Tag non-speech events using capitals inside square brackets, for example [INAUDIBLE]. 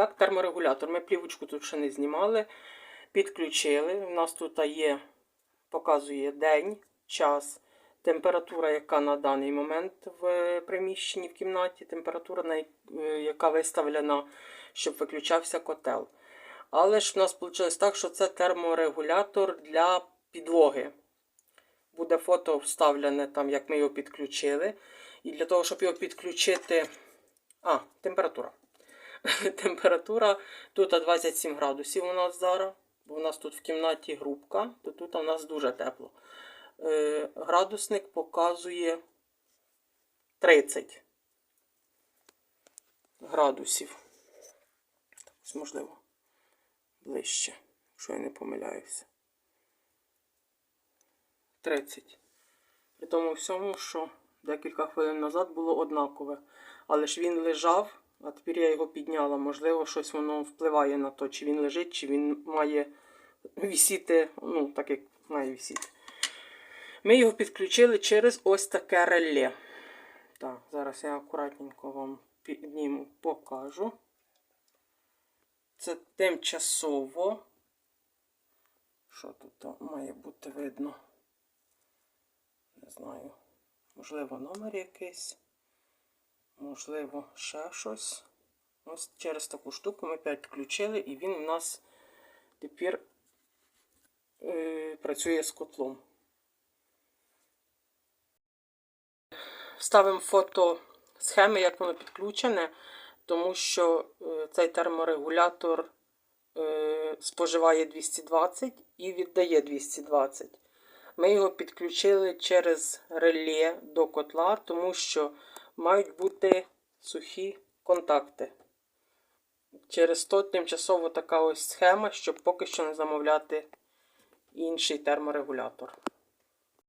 так, терморегулятор. Ми плівочку тут ще не знімали, підключили. У нас тут є, показує день, час, температура, яка на даний момент в приміщенні в кімнаті, температура, е, яка виставлена, щоб виключався котел. Але ж в нас вийшло так, що це терморегулятор для підлоги. Буде фото вставлене там, як ми його підключили. І для того, щоб його підключити. А, температура. [LAUGHS] Температура тут 27 градусів у нас зараз. Бо у нас тут в кімнаті грубка, то тут у нас дуже тепло. Е, градусник показує 30 градусів. Ось, можливо, ближче, якщо я не помиляюся. 30. При тому всьому, що декілька хвилин назад було однакове. Але ж він лежав, а тепер я його підняла. Можливо, щось воно впливає на то, чи він лежить, чи він має вісіти, ну, так як має вісіти. Ми його підключили через ось таке реле. Так, зараз я акуратненько вам підніму, покажу. Це тимчасово. Що тут має бути видно? Не знаю. Можливо, номер якийсь. Можливо, ще щось. Ось через таку штуку ми підключили, і він у нас тепер е, працює з котлом. Вставимо фото схеми, як воно підключене, тому що е, цей терморегулятор е, споживає 220 і віддає 220. Ми його підключили через реле до котла, тому що мають бути сухі контакти. Через то тимчасово така ось схема, щоб поки що не замовляти інший терморегулятор.